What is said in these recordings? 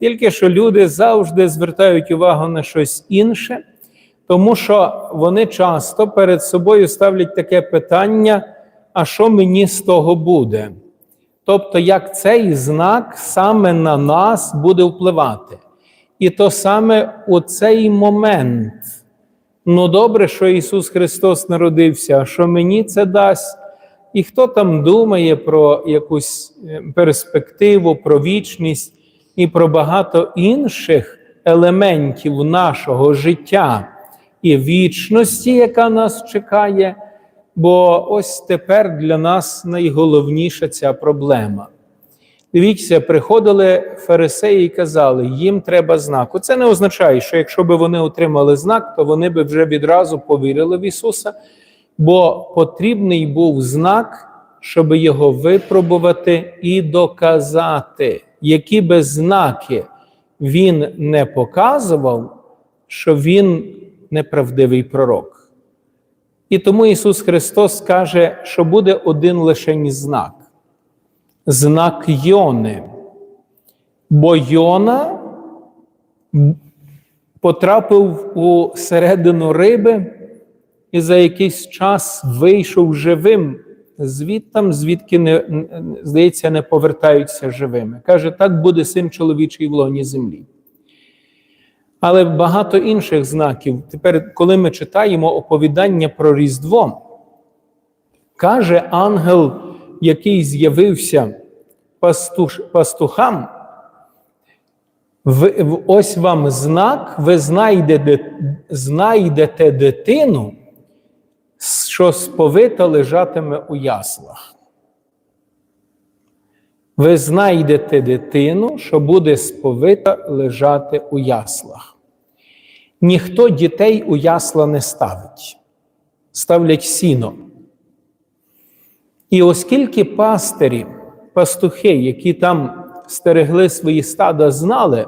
Тільки що люди завжди звертають увагу на щось інше, тому що вони часто перед собою ставлять таке питання: а що мені з того буде? Тобто, як цей знак саме на нас буде впливати. І то саме у цей момент. Ну, добре, що Ісус Христос народився, а що мені це дасть? І хто там думає про якусь е, перспективу, про вічність і про багато інших елементів нашого життя і вічності, яка нас чекає, бо ось тепер для нас найголовніша ця проблема. Дивіться, приходили фарисеї і казали, їм треба знак. Це не означає, що якщо б вони отримали знак, то вони б вже відразу повірили в Ісуса, бо потрібний був знак, щоб його випробувати і доказати, які би знаки він не показував, що він неправдивий пророк. І тому Ісус Христос каже, що буде один лишень знак знак Йони. Бо Йона потрапив у середину риби і за якийсь час вийшов живим, звідтам, звідки не, здається, не повертаються живими. Каже, так буде син чоловічий в лоні землі. Але багато інших знаків. Тепер, коли ми читаємо оповідання про Різдво, каже ангел, який з'явився пастуш, пастухам, ось вам знак, ви знайдете, знайдете дитину, що сповита лежатиме у яслах. Ви знайдете дитину, що буде сповита лежати у яслах. Ніхто дітей у ясла не ставить, ставлять сіно. І оскільки пастирі, пастухи, які там стерегли свої стада, знали,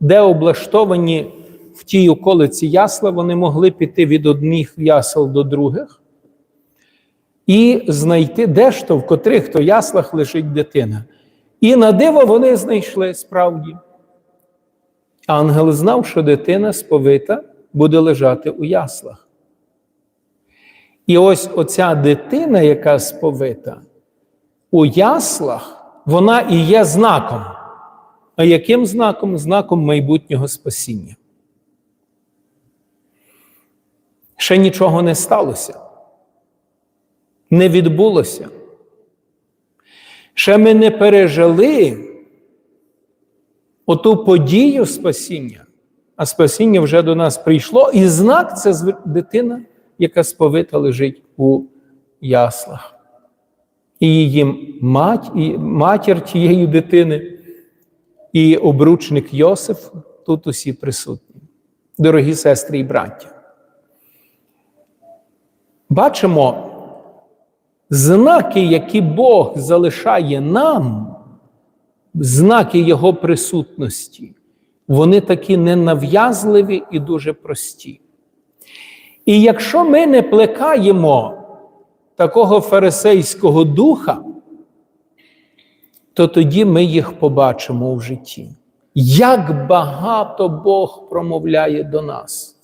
де облаштовані в тій околиці ясла, вони могли піти від одних ясел до других і знайти, де ж то, в котрих то яслах лежить дитина. І на диво вони знайшли справді. Ангел знав, що дитина сповита буде лежати у яслах. І ось оця дитина, яка сповита, у яслах, вона і є знаком. А яким знаком? Знаком майбутнього спасіння. Ще нічого не сталося, не відбулося. Ще ми не пережили оту подію спасіння, а спасіння вже до нас прийшло, і знак це дитина яка сповита лежить у яслах. І її мать, і матір тієї дитини, і обручник Йосиф тут усі присутні. Дорогі сестри і браття. Бачимо знаки, які Бог залишає нам, знаки Його присутності, вони такі ненав'язливі і дуже прості. І якщо ми не плекаємо такого фарисейського духа, то тоді ми їх побачимо в житті. Як багато Бог промовляє до нас,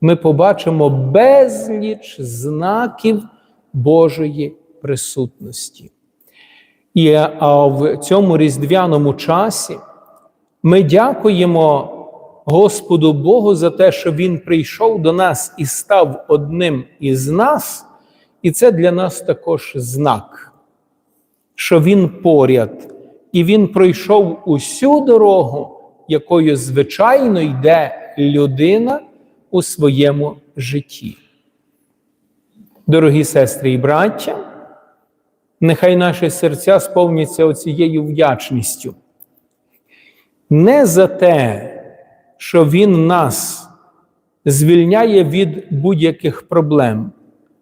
ми побачимо безліч знаків Божої присутності. І а в цьому різдвяному часі ми дякуємо Господу Богу за те, що Він прийшов до нас і став одним із нас, і це для нас також знак, що Він поряд, і Він пройшов усю дорогу, якою звичайно йде людина у своєму житті. Дорогі сестри і браття, нехай наші серця сповняться оцією вдячністю. Не за те, що Він нас звільняє від будь-яких проблем,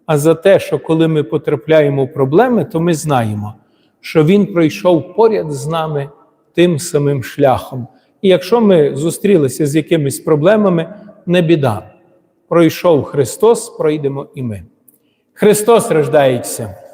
а за те, що коли ми потрапляємо в проблеми, то ми знаємо, що Він пройшов поряд з нами тим самим шляхом. І якщо ми зустрілися з якимись проблемами, не біда. Пройшов Христос, пройдемо і ми. Христос рождається.